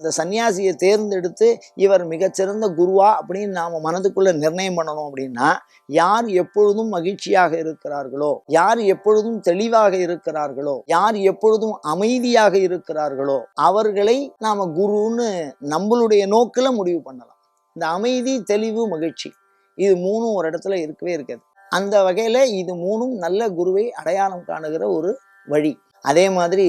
இந்த சன்னியாசியை தேர்ந்தெடுத்து இவர் மிகச்சிறந்த குருவா அப்படின்னு நாம் மனதுக்குள்ளே நிர்ணயம் பண்ணணும் அப்படின்னா யார் எப்பொழுதும் மகிழ்ச்சியாக இருக்கிறார்களோ யார் எப்பொழுதும் தெளிவாக இருக்கிறார்களோ யார் எப்பொழுதும் அமைதியாக இருக்கிறார்களோ அவர்களை நாம் குருன்னு நம்மளுடைய நோக்கில் முடிவு பண்ணலாம். இந்த அமைதி தெளிவு மகிழ்ச்சி இது மூணும் ஒரு இடத்துல இருக்கவே இருக்காது. அந்த வகையில் இது மூணும் நல்ல குருவை அடையாளம் காணுகிற ஒரு வழி. அதே மாதிரி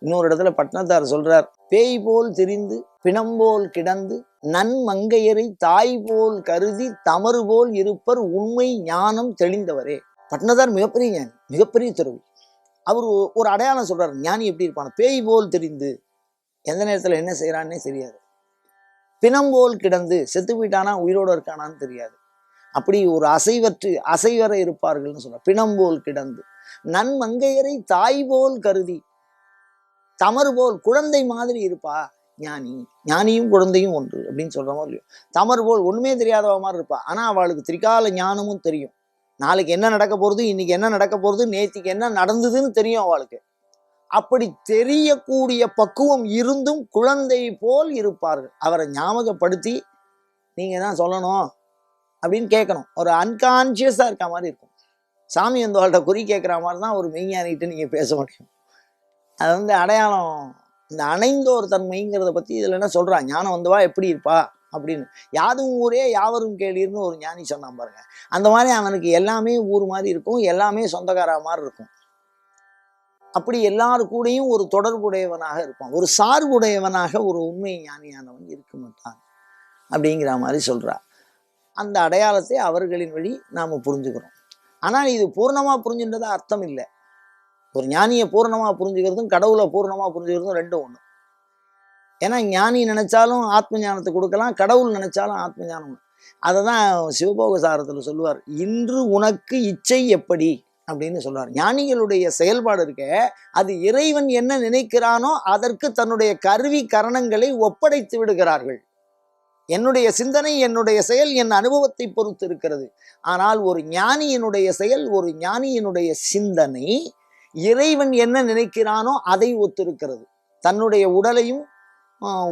இன்னொரு இடத்துல பட்னத்தார் சொல்றார் பேய் போல் திரிந்து பிணம்போல் கிடந்து நன்மங்கையரை தாய் போல் கருதி தமறு போல் இருப்பர் உண்மை ஞானம் தெளிந்தவரே. பட்னதார் மிகப்பெரிய ஞானி மிகப்பெரிய துறவி. அவர் ஒரு அடையாளம் சொல்றாரு ஞானி எப்படி இருப்பான்? பேய் போல் தெரிந்து. எந்த நேரத்தில் என்ன செய்யறான்னே தெரியாது. பிணம் போல் கிடந்து செத்து போயிட்டானா உயிரோட இருக்கானான்னு தெரியாது. அப்படி ஒரு அசைவற்று அசைவர இருப்பார்கள்னு சொல்ற பிணம் போல் கிடந்து நன்மங்கையரை தாய் போல் கருதி தமறு போல் குழந்தை மாதிரி இருப்பா ஞானி. ஞானியும் குழந்தையும் ஒன்று அப்படின்னு சொல்ற மாதிரி இல்லையோ. தமறு போல் ஒண்ணுமே தெரியாதவ மாதிரி இருப்பா. ஆனா அவளுக்கு திரிகால ஞானமும் தெரியும். நாளைக்கு என்ன நடக்க போறது இன்னைக்கு என்ன நடக்க போறது நேத்திக்கு என்ன நடந்ததுன்னு தெரியும் அவளுக்கு. அப்படி தெரியக்கூடிய பக்குவம் இருந்தும் குழந்தை போல் இருப்பார்கள். அவரை ஞாபகப்படுத்தி நீங்க தான் சொல்லணும் அப்படின்னு கேட்கணும். ஒரு அன்கான்சியஸா இருக்க மாதிரி இருக்கும். சாமி வந்து அவள்கிட்ட குறி கேட்குற மாதிரி தான் ஒரு மெய்ஞானிகிட்ட நீங்க பேச முடியும். அது வந்து அடையாளம். இந்த அணைந்தோர் தன்மைங்கிறத பற்றி இதில் என்ன சொல்கிறான் ஞானம் வந்தவா எப்படி இருப்பா? அப்படின்னு. யாதும் ஊரே யாவரும் கேளீர்னு ஒரு ஞானி சொன்னான் பாருங்க. அந்த மாதிரி அவனுக்கு எல்லாமே ஊர் மாதிரி இருக்கும் எல்லாமே சொந்தக்காரா மாதிரி இருக்கும். அப்படி எல்லாரு கூடயும் ஒரு தொடர்புடையவனாக இருப்பான். ஒரு சார்புடையவனாக ஒரு உண்மை ஞானியானவன் இருக்க மாட்டான். அப்படிங்கிற மாதிரி சொல்கிறா அந்த அடையாளத்தை அவர்களின் வழி நாம் புரிஞ்சுக்கிறோம். ஆனால் இது பூர்ணமாக புரிஞ்சுன்றதா அர்த்தம் இல்லை. ஒரு ஞானியை பூர்ணமாக புரிஞ்சுக்கிறதும் கடவுளை பூர்ணமாக புரிஞ்சுக்கிறதும் ரெண்டும் ஒன்று ஏன்னா ஞானி நினைச்சாலும் ஆத்ம ஞானத்தை கொடுக்கலாம் கடவுள் நினைச்சாலும் ஆத்ம ஞானம் அதை தான் சிவபோக சாரத்தில் சொல்லுவார் இன்று உனக்கு இச்சை எப்படி? அப்படின்னு சொல்றார் ஞானிகளுடைய செயல்பாடு இருக்க அது இறைவன் என்ன நினைக்கிறானோ அதற்கு தன்னுடைய கருவி கரணங்களை ஒப்படைத்து விடுகிறார்கள். என்னுடைய சிந்தனை என்னுடைய செயல் என் அனுபவத்தை பொறுத்து இருக்கிறது. ஆனால் ஒரு ஞானியினுடைய செயல் ஒரு ஞானியினுடைய சிந்தனை இறைவன் என்ன நினைக்கிறானோ அதை ஒத்திருக்கிறது. தன்னுடைய உடலையும்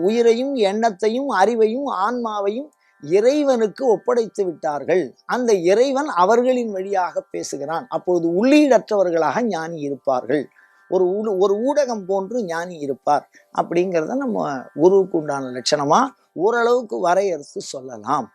உயிரையும் எண்ணத்தையும் அறிவையும் ஆன்மாவையும் இறைவனுக்கு ஒப்படைத்து விட்டார்கள். அந்த இறைவன் அவர்களின் வழியாக பேசுகிறான். அப்பொழுது உள்ளீடற்றவர்களாக ஞானி இருப்பார்கள். ஒரு ஊட ஒரு ஊடகம் போன்று ஞானி இருப்பார். அப்படிங்கிறத நம்ம குருவுக்கு உண்டான லட்சணமா ஓரளவுக்கு வரையறுத்து சொல்லலாம்.